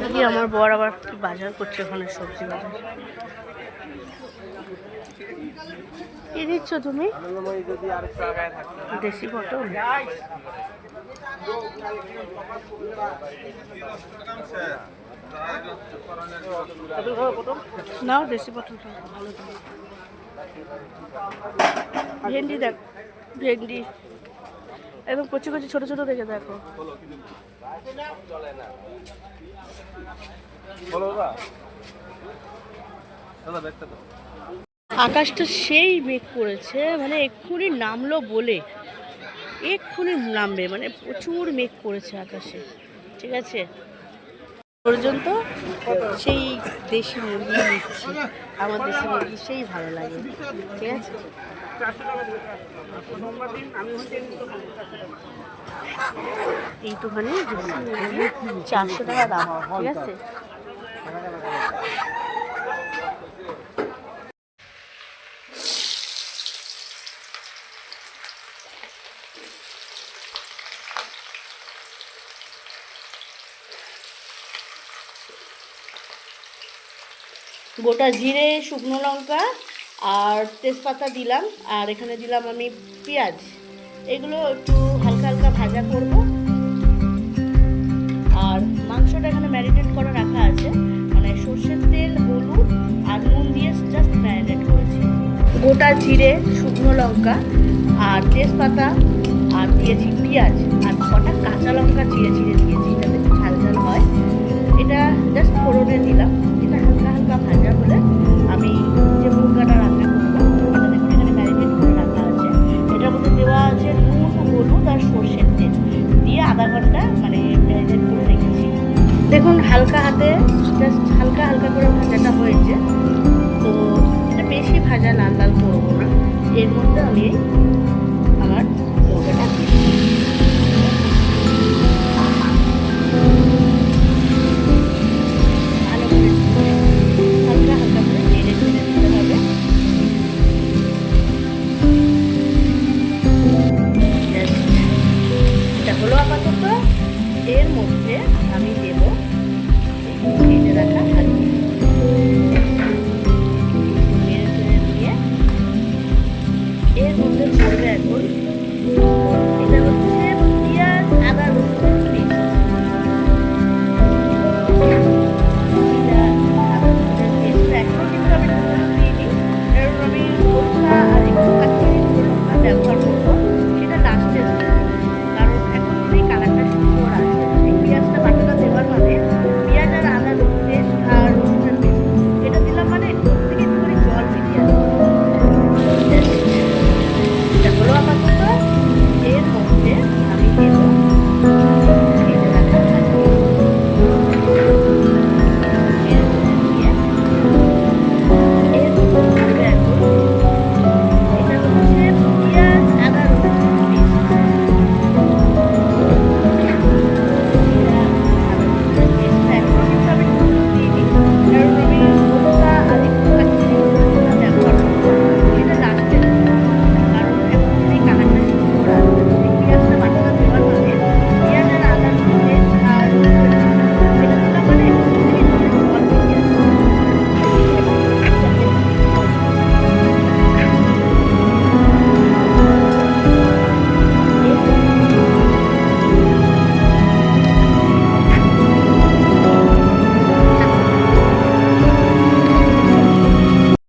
দেখি আমার বর আবার কি বাজার করছে ওখানে সবজি বাজার? কি দিচ্ছ তুমি? দেশি পটল? নাও দেশি পটল ভালো ভেন্ডি দেখ, ভেন্ডি। একদম কচি কচি, ছোট ছোট দেখে দেখো। আকাশটা সেই মেঘ করেছে মানে এক্ষুনি নামলো বলে। এক্ষুনি নামবে মানে প্রচুর মেঘ করেছে আকাশে। ঠিক আছে? পর্যন্ত সেই দেশি মুরগি নিচ্ছি। আমার দেশি মুরগি সেই ভালো লাগে। ঠিক আছে? দেশি মুরগি চারশো টাকা দাম ঠিক আছে? গোটা জিরে শুকনো লঙ্কা আর তেজপাতা দিলাম, আর এখানে দিলাম আমি পেঁয়াজ। এগুলো একটু হালকা হালকা ভাজা করব। আর মাংসটা এখানে ম্যারিনেট করে রাখা আছে। মানে সর্ষের তেল, হলুদ আর নুন দিয়ে জাস্ট ম্যারিনেট করেছি। গোটা জিরে, শুকনো লঙ্কা আর তেজপাতা আর দিয়েছি পেঁয়াজ। আর কটা কাঁচা লঙ্কা চিড়ে চিড়ে দিয়েছি যাতে একটু ঝাল ঝাল হয়। এটা জাস্ট ফোড়নে দিলাম। আধা ঘণ্টা মানে করে রেখেছি। দেখুন, হালকা হাতে জাস্ট হালকা হালকা করে ভাজাটা হয়েছে। তো এটা বেশি ভাজা লাল লাল করব না। এর মধ্যে আমি এর মধ্যে আমি